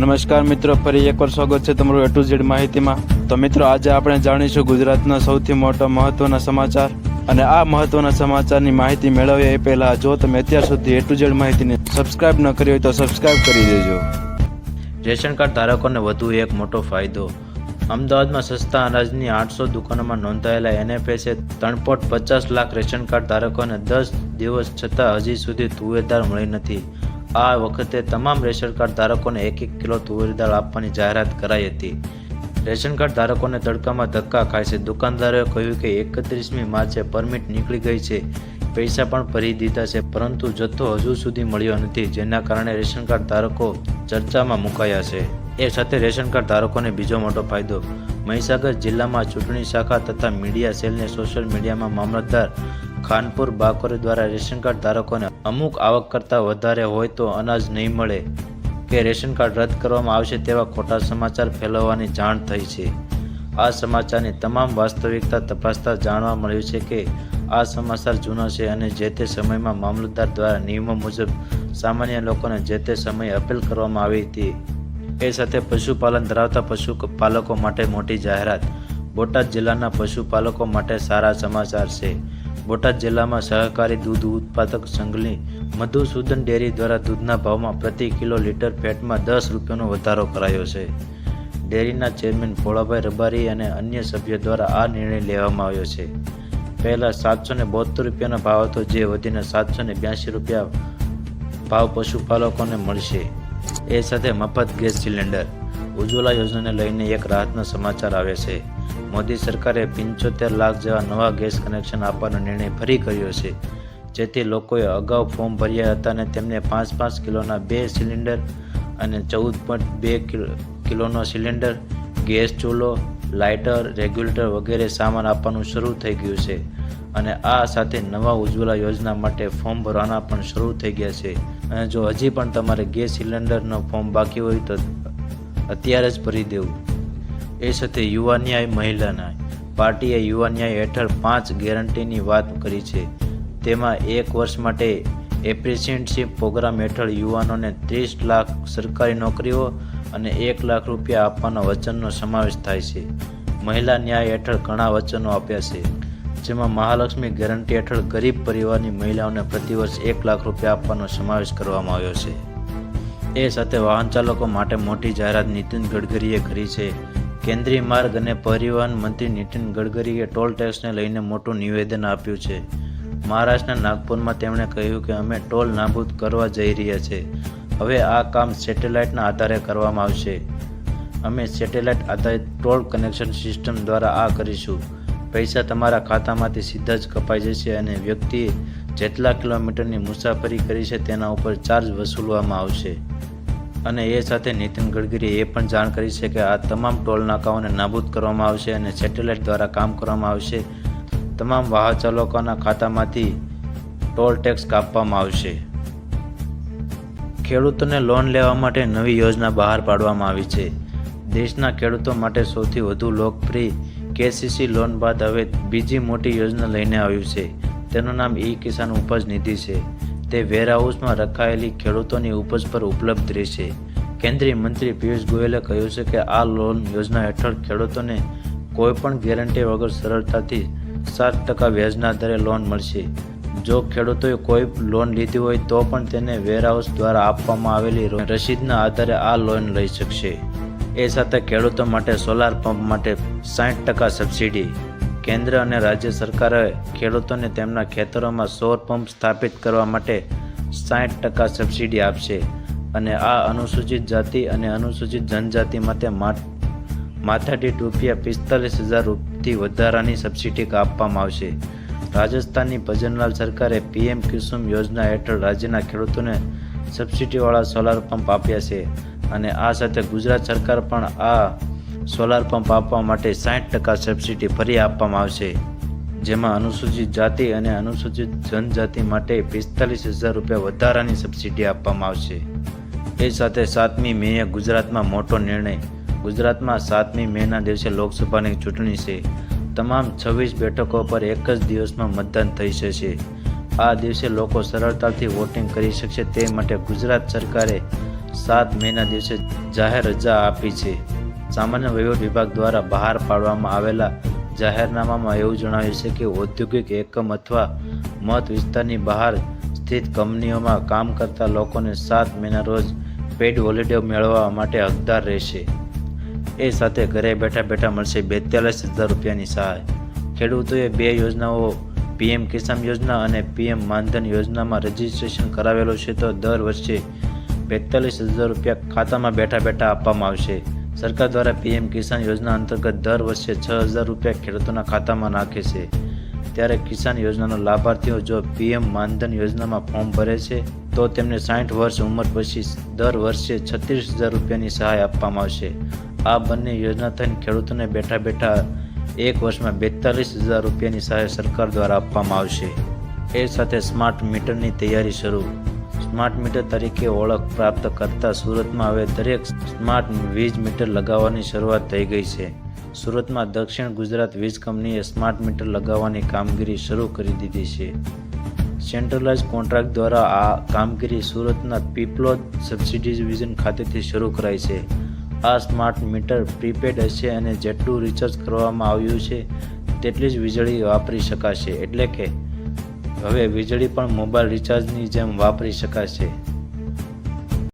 નમસ્કાર મિત્રો, ફરી એકવાર સ્વાગત છે તમારું એ ટુ ઝેડ માહિતીમાં. તો મિત્રો, આજે આપણે જાણીશું ગુજરાતના સૌથી મોટા મહત્વના સમાચાર અને આ મહત્વના સમાચારની માહિતી મેળવીએ એ પહેલાં જો તમે અત્યાર સુધી એ ટુ ઝેડ માહિતીને સબસ્ક્રાઇબ ન કરી હોય તો સબસ્ક્રાઇબ કરી દેજો. રેશન કાર્ડ ધારકોને વધુ એક મોટો ફાયદો. અમદાવાદમાં સસ્તા અનાજની આઠસો દુકાનોમાં નોંધાયેલા એનએફએસે ત્રણ પોઈન્ટ પચાસ લાખ રેશન કાર્ડ ધારકોને દસ દિવસ છતાં હજી સુધી તુવેર મળી નથી. આ વખતે તમામ રેશન કાર્ડ ધારકોને એક એક કિલો તુવેર દાળ આપવાની જાહેરાત કરાઈ હતી. રેશન કાર્ડ ધારકોને તડકામાં ધક્કા ખાય છે. દુકાનદારોએ કહ્યું કે એકત્રીસમી માર્ચે પરમિટ નીકળી ગઈ છે. પૈસા પણ ભરી દીધા છે, પરંતુ જથ્થો હજુ સુધી મળ્યો નથી, જેના કારણે રેશન કાર્ડ ધારકો ચર્ચામાં મુકાયા છે. એ સાથે રેશન કાર્ડ ધારકોને બીજો મોટો ફાયદો. મહીસાગર જિલ્લામાં ચૂંટણી શાખા તથા મીડિયા સેલને સોશિયલ મીડિયામાં મામલતદાર ખાનપુર બાકોરે દ્વારા રેશન કાર્ડ ધારકોને અમુક આવક કરતાં વધારે હોય તો અનાજ નહીં મળે કે રેશન કાર્ડ રદ કરવામાં આવશે તેવા ખોટા સમાચાર ફેલાવવાની જાણ થઈ છે. આ સમાચારની તમામ વાસ્તવિકતા તપાસતા જાણવા મળ્યું છે કે આ સમાચાર જૂના છે અને જે તે સમયમાં મામલતદાર દ્વારા નિયમો મુજબ સામાન્ય લોકોને જે તે સમયે અપીલ કરવામાં આવી હતી. એ સાથે પશુપાલન ધરાવતા પશુપાલકો માટે મોટી જાહેરાત. બોટાદ જિલ્લાના પશુપાલકો માટે સારા સમાચાર છે. બોટાદ જિલ્લામાં સહકારી દૂધ ઉત્પાદક સંઘની મધુસૂદન ડેરી દ્વારા દૂધના ભાવમાં પ્રતિ કિલો લીટર ફેટમાં દસ રૂપિયાનો વધારો કરાયો છે. ડેરીના ચેરમેન ભોળાભાઈ રબારી અને અન્ય સભ્યો દ્વારા આ નિર્ણય લેવામાં આવ્યો છે. પહેલાં સાતસો ને બોતેર રૂપિયાનો ભાવ હતો, જે વધીને સાતસો ને બ્યાસી રૂપિયા ભાવ પશુપાલકોને મળશે. એ સાથે મફત ગેસ સિલિન્ડર. ઉજ્જવલા યોજનાને લઈને એક રાહતના સમાચાર આવે છે. મોદી સરકારે પંચોતેર લાખ જેવા નવા ગેસ કનેક્શન આપવાનો નિર્ણય ફરી કર્યો છે, જેથી લોકોએ અગાઉ ફોર્મ ભર્યા હતા અને તેમને પાંચ પાંચ કિલોના બે સિલિન્ડર અને ચૌદ પોઈન્ટ બે કિલોનો સિલિન્ડર, ગેસ ચૂલો, લાઇટર, રેગ્યુલેટર વગેરે સામાન આપવાનું શરૂ થઈ ગયું છે અને આ સાથે નવા ઉજ્જવલા યોજના માટે ફોર્મ ભરવાના પણ શરૂ થઈ ગયા છે. અને જો હજી પણ તમારે ગેસ સિલિન્ડરનો ફોર્મ બાકી હોય તો અત્યારે જ ભરી દેવું. એ સાથે યુવા ન્યાય મહિલા ન્યાય પાર્ટીએ યુવા ન્યાય હેઠળ પાંચ ગેરંટીની વાત કરી છે. તેમાં એક વર્ષ માટે એપ્રિસિયન્ટશીપ પ્રોગ્રામ હેઠળ યુવાનોને ત્રીસ લાખ સરકારી નોકરીઓ અને એક લાખ રૂપિયા આપવાના વચનનો સમાવેશ થાય છે. મહિલા ન્યાય હેઠળ ઘણા વચનો આપ્યા છે. જેમાં મહાલક્ષ્મી ગેરંટી હેઠળ ગરીબ પરિવારની મહિલાઓને પ્રતિવર્ષ એક લાખ રૂપિયા આપવાનો સમાવેશ કરવામાં આવ્યો છે. એ સાથે વાહન ચાલકો માટે મોટી જાહેરાત નીતિન ગડકરીએ કરી છે. કેન્દ્રીય માર્ગ અને પરિવહન મંત્રી નીતિન ગડકરીએ ટોલ ટેક્સને લઈને મોટું નિવેદન આપ્યું છે. મહારાષ્ટ્રના નાગપુરમાં તેમણે કહ્યું કે અમે ટોલ નાબૂદ કરવા જઈ રહ્યા છે. હવે આ કામ સેટેલાઇટના આધારે કરવામાં આવશે. અમે સેટેલાઇટ આધારિત ટોલ કનેક્શન સિસ્ટમ દ્વારા આ કરીશું. પૈસા તમારા ખાતામાંથી સીધા જ કપાઈ જશે અને વ્યક્તિએ જેટલા કિલોમીટરની મુસાફરી કરી છે તેના ઉપર ચાર્જ વસૂલવામાં આવશે. અને એ સાથે નીતિન ગડકરીએ એ પણ જાણ કરી છે કે આ તમામ ટોલ નાકાઓને નાબૂદ કરવામાં આવશે અને સેટેલાઇટ દ્વારા કામ કરવામાં આવશે. તમામ વાહન ચાલકોના ખાતામાંથી ટોલ ટેક્સ કાપવામાં આવશે. ખેડૂતોને લોન લેવા માટે નવી યોજના બહાર પાડવામાં આવી છે. દેશના ખેડૂતો માટે સૌથી વધુ લોકપ્રિય કેસીસી લોન બાદ હવે બીજી મોટી યોજના લઈને આવ્યું છે. તેનું નામ ઈ કિસાન ઉપજ નિધિ છે. તે વેરહાઉસમાં રખાયેલી ખેડૂતોની ઉપજ પર ઉપલબ્ધ રહેશે. કેન્દ્રીય મંત્રી પિયુષ ગોયલે કહ્યું છે કે આ લોન યોજના હેઠળ ખેડૂતોને કોઈપણ ગેરંટી વગર સરળતાથી સાત ટકા વ્યાજના દરે લોન મળશે. જો ખેડૂતોએ કોઈ લોન લીધી હોય તો પણ તેને વેરહાઉસ દ્વારા આપવામાં આવેલી રસીદના આધારે આ લોન લઈ શકશે. એ સાથે ખેડૂતો માટે સોલાર પંપ માટે સાઠ ટકા સબસિડી કેન્દ્ર અને રાજ્ય સરકારે ખેડૂતોને તેમના ખેતરોમાં સૌર પંપ સ્થાપિત કરવા માટે સાઠ ટકા સબસિડી આપશે અને આ અનુસૂચિત જાતિ અને અનુસૂચિત જનજાતિ માટે માથાદીઠ રૂપિયા પિસ્તાલીસ હજારથી વધારાની સબસિડી આપવામાં આવશે. રાજસ્થાનની ભજનલાલ સરકારે પીએમ કુસુમ યોજના હેઠળ રાજ્યના ખેડૂતોને સબસિડીવાળા સોલાર પંપ આપ્યા છે અને આ સાથે ગુજરાત સરકાર પણ આ સોલાર પંપ આપવા માટે સાઠ ટકા સબસિડી ફરી આપવામાં આવશે, જેમાં અનુસૂચિત જાતિ અને અનુસૂચિત જનજાતિ માટે પિસ્તાલીસ હજાર રૂપિયા વધારાની સબસિડી આપવામાં આવશે. એ સાથે સાતમી મેએ ગુજરાતમાં મોટો નિર્ણય, ગુજરાતમાં સાતમી મેના દિવસે લોકસભાની ચૂંટણી છે. તમામ છવ્વીસ બેઠકો પર એક જ દિવસમાં મતદાન થઈ જશે. આ દિવસે લોકો સરળતાથી વોટિંગ કરી શકશે તે માટે ગુજરાત સરકારે સાત મેના દિવસે જાહેર રજા આપી છે. સામાન્ય વહીવટ વિભાગ દ્વારા બહાર પાડવામાં આવેલા જાહેરનામામાં એવું જણાવ્યું છે કે ઔદ્યોગિક એકમ અથવા મત વિસ્તારની બહાર સ્થિત કંપનીઓમાં કામ કરતા લોકોને સાત મહિના રોજ પેઇડ હોલિડે મેળવવા માટે હકદાર રહેશે. એ સાથે ઘરે બેઠા બેઠા મળશે બેતાલીસ હજાર રૂપિયાની સહાય. ખેડૂતોએ બે યોજનાઓ, પીએમ કિસાન યોજના અને પીએમ માનધન યોજનામાં રજીસ્ટ્રેશન કરાવેલું છે તો દર વર્ષે બેતાલીસ હજાર રૂપિયા ખાતામાં બેઠા બેઠા આપવામાં આવશે. સરકાર દ્વારા પીએમ કિસાન યોજના અંતર્ગત દર વર્ષે છ હજાર રૂપિયા ખેડૂતોના ખાતામાં નાખે છે. ત્યારે કિસાન યોજનાનો લાભાર્થીઓ જો પીએમ માનધન યોજનામાં ફોર્મ ભરે છે, તો તેમને સાઠ વર્ષ ઉંમર પછી દર વર્ષે છત્રીસ હજાર રૂપિયાની સહાય આપવામાં આવશે. આ બંને યોજના થઈને ખેડૂતોને બેઠા બેઠા એક વર્ષમાં બેતાલીસ હજાર રૂપિયાની સહાય સરકાર દ્વારા આપવામાં આવશે. એ સાથે સ્માર્ટ મીટરની તૈયારી શરૂ. સ્માર્ટ મીટર તરીકે ઓળખ પ્રાપ્ત કરતા સુરતમાં હવે દરેક સ્માર્ટ વીજ મીટર લગાવવાની શરૂઆત થઈ ગઈ છે. સુરતમાં દક્ષિણ ગુજરાત વીજ કંપનીએ સ્માર્ટ મીટર લગાવવાની કામગીરી શરૂ કરી દીધી છે. સેન્ટ્રલાઇઝ કોન્ટ્રાક્ટ દ્વારા આ કામગીરી સુરતના પીપલોદ સબસિડી ડિવિઝન ખાતેથી શરૂ કરાઈ છે. આ સ્માર્ટ મીટર પ્રીપેડ હશે અને જેટલું રિચાર્જ કરવામાં આવ્યું છે, તેટલી જ વીજળી વાપરી શકાશે. એટલે કે હવે વીજળી પણ મોબાઈલ રિચાર્જની જેમ વાપરી શકાશે.